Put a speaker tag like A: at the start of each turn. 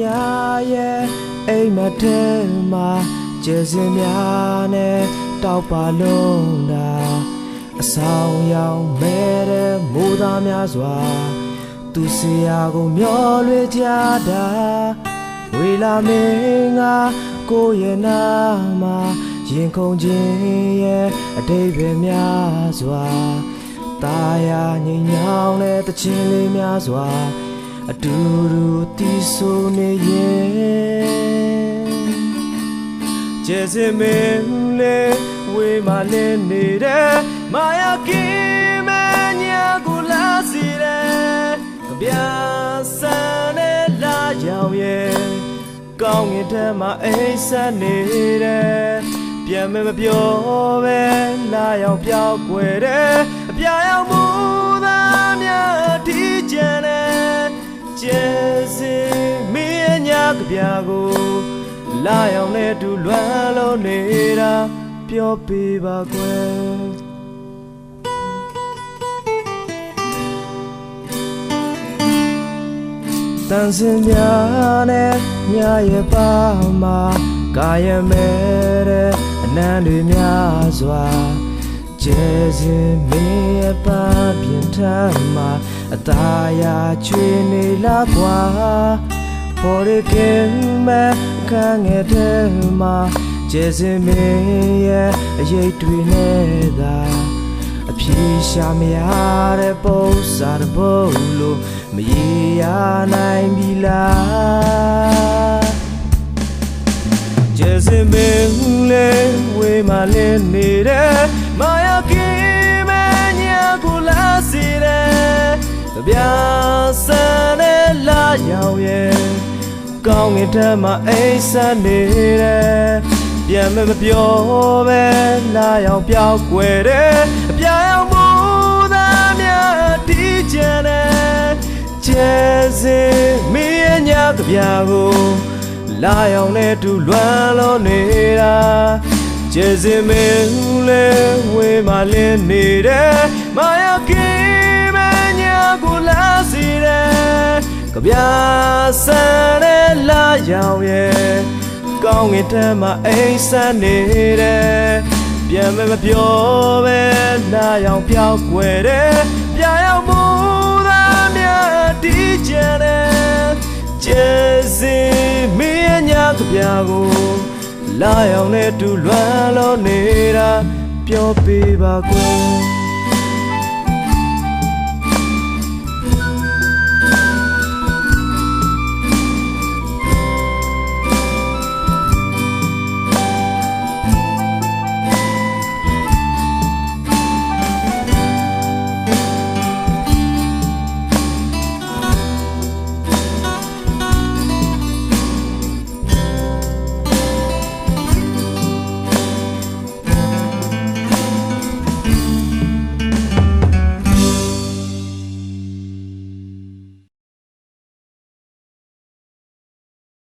A: ညာရဲ့အိမ်မထဲမှာကျဲစင်များနဲ့တောက်ပါလုံးတာအဆောင်ရောင်မဲတဲ့မိုးသားများစွာ သူစရာကိုမျောလွေကြတာဝေလာမင်းငါကိုယ့်ရဲ့နာမှာရင်ခုန်ခြင်းရဲ့အတိတ်ပဲများစွာตาယာငိမ်ညောင်းတဲ့တခြင်းလေးများစွာ အတူတူတီးဆိုနေရဲ့ကျဲစင်မင်းလေးဝေးမနေနေတဲ့မာယာကင်းမညာကိုလာစီတဲ့ကြပြဆန်နဲ့လာရောက်ရဲ့ကောင်းငင်ထဲမှာအိမ်ဆက်နေတဲ့ပြန်မမပြောပဲလာရောက်ပြောက်ွယ်တဲ့အပြာရောက်မှုသားများ ပြကိုလာရောက်နဲ့တူလွမ်းလို့နေတာပြောပြပါကွယ်တန်စင်များနဲ့ညရဲ့ပါမှာကာယမဲတဲ့အနံတွေများစွာကျဲစင်မင်းရဲ့ပါပြင်ထမ်းမှာအသားရာချွေနေလာကွာ ပေါ်ရကင်မဲ့ခန်းငယ်တဲ့မှာကျဲစင်မင်းရဲ့အရေးတွေနဲ့သာအပြေရှာမရတဲ့ပုံစားတဲ့ဘုံလို့မရေရနိုင်ပြီလားကျဲစင်မင်းလေးဝေးမလေးနေတဲ့မာယာကင်းမညာကိုလာစီတဲ့ကြပြဆန်နဲ့လာရောက်ရဲ့ ကောင်းငင်ထက်မှာအိမ်ဆက်နေတဲ့ပြန်မမပြောပဲလာရောက်ပြောက်ွယ်တဲ့အပြာရောက်မှုသားများတီးကျန်တဲ့ကျဲစင်မင်းညာကြပြကိုလာရောက်နဲ့တူလွမ်းလို့နေတာကျေစင်မင်းလေးဝေးမလင်းနေတယ်မာယာက တယ်ကြပြဆန်နဲ့လာရောက်ရဲ့ကောင်းငင်ထဲမှာအိမ်ဆက်နေတယ်ပြန်မမပြောပဲလာရောက်ပြောက်ွယ်တယ်ပြရောက်မှုသားများတီးကျန်တယ်ကျဲစီမင်းညာကြပြကိုလာရောက်နဲ့တူလွမ်းလို့နေတာပြောပြပါကွယ်